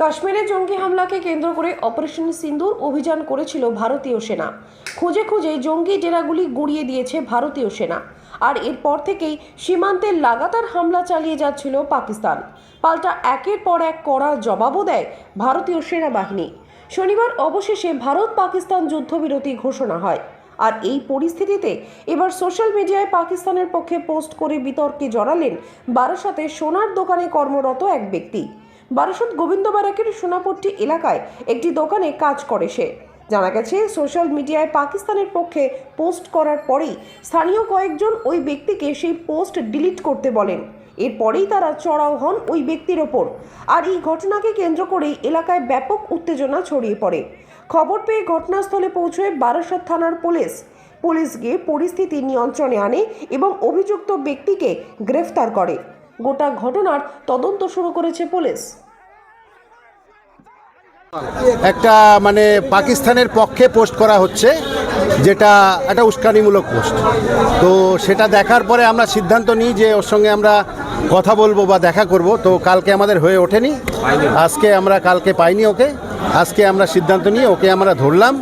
কাশ্মীরে জঙ্গি হামলাকে কেন্দ্র করে অপারেশন সিন্দুর অভিযান করেছিল ভারতীয় সেনা। খুঁজে খুঁজে জঙ্গি ডেরাগুলি গুড়িয়ে দিয়েছে ভারতীয় সেনা। আর এরপর থেকেই সীমান্তে লাগাতার হামলা চালিয়ে যাচ্ছিল পাকিস্তান। পাল্টা একের পর এক কড়া জবাবও দেয় ভারতীয় সেনাবাহিনী। শনিবার অবশেষে ভারত পাকিস্তান যুদ্ধবিরতি ঘোষণা হয়। আর এই পরিস্থিতিতে এবার সোশ্যাল মিডিয়ায় পাকিস্তানের পক্ষে পোস্ট করে বিতর্কে জড়ালেন বারাসাতে সোনার দোকানে কর্মরত এক ব্যক্তি। বারাসত গোবিন্দ বারাকের সোনাপট্টি এলাকায় একটি দোকানে কাজ করে সে। জানা গেছে, সোশ্যাল মিডিয়ায় পাকিস্তানের পক্ষে পোস্ট করার পরেই স্থানীয় কয়েকজন ওই ব্যক্তিকে সেই পোস্ট ডিলিট করতে বলেন। এরপরেই তারা চড়াও হন ওই ব্যক্তির ওপর। আর এই ঘটনাকে কেন্দ্র করেই এলাকায় ব্যাপক উত্তেজনা ছড়িয়ে পড়ে। খবর পেয়ে ঘটনাস্থলে পৌঁছয় বারাসত থানার পুলিশ। পুলিশ গিয়ে পরিস্থিতি নিয়ন্ত্রণে আনে এবং অভিযুক্ত ব্যক্তিকে গ্রেফতার করে। গোটা ঘটনার তদন্ত শুরু করেছে পুলিশ। একটা মানে পাকিস্তানের পক্ষে পোস্ট করা হচ্ছে, যেটা একটা উস্কানিমূলক পোস্ট। তো সেটা দেখার পরে আমরা সিদ্ধান্ত নিই যে ওর সঙ্গে আমরা কথা বলব বা দেখা করব। তো কালকে আমাদের হয়ে ওঠেনি। আজকে আমরা কালকে পাইনি ওকে। আজকে আমরা সিদ্ধান্ত নিয়ে ওকে আমরা ধরলাম।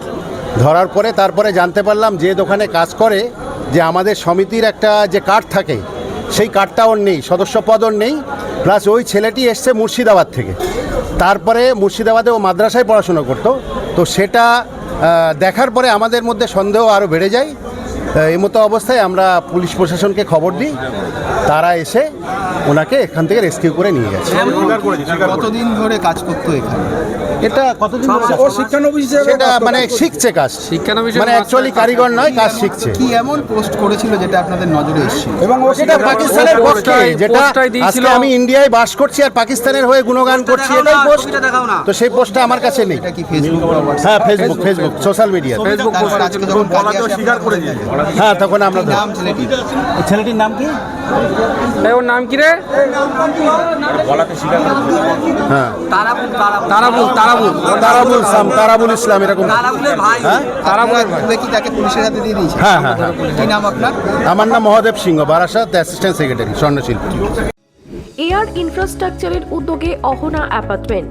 ধরার পরে তারপরে জানতে পারলাম যে দোকানে কাজ করে, যে আমাদের সমিতির একটা যে কার্ড থাকে সেই কার্ডটা ওর নেই সদস্য পদ ওর নেই প্লাস ওই ছেলেটি এসছে মুর্শিদাবাদ থেকে। তারপরে মুর্শিদাবাদে ও মাদ্রাসায় পড়াশোনা করতো, তো সেটা দেখার পরে আমাদের মধ্যে সন্দেহ আরও বেড়ে যায়। এই মতো অবস্থায় আমরা পুলিশ প্রশাসনকে খবর দিই। তারা এসে ওনাকে এখান থেকে রেস্কিউ করে নিয়ে গেছে। কতদিন ধরে কাজ করতো এখানে? এটা কতদিন ও শিক্ষানবিশ হিসেবে সেটা মানে শিখছে কাজ। শিক্ষানবিশ মানে অ্যাকচুয়ালি কারিগর নয় কাজ শিখছে। কি এমন পোস্ট করেছিল যেটা আপনাদের নজরে এসেছিল এবং ও সেটা পাকিস্তানের পক্ষে যেটা আজকে আমি ইন্ডিয়ায় বাস করছি আর পাকিস্তানের হয়ে গুণগান করছি এটাই পোস্ট তো সেই পোস্টটা আমার কাছে নেই। এটা কি ফেসবুক হ্যাঁ Facebook Facebook social media Facebook post আজকে যখন কাজে আসে স্বীকার করে। কাছে। হ্যাঁ তখন আমরা নাম ছেলেটির ছেলেটির নাম কি? ওর নাম কি রে? হ্যাঁ। তারাবুল তারাবুল। তারাবুল ইসলাম তারাবুল ইসলাম এরকম। হ্যাঁ? হ্যাঁ হ্যাঁ হ্যাঁ। কি নাম আপনার? আমার নাম মহাদেব সিংহ বারাসাত অ্যাসিস্ট্যান্ট সেক্রেটারি স্বর্ণশিল্পী। এয়ার ইনফ্রাস্ট্রাকচারের উদ্যোগে অহনা অ্যাপার্টমেন্ট।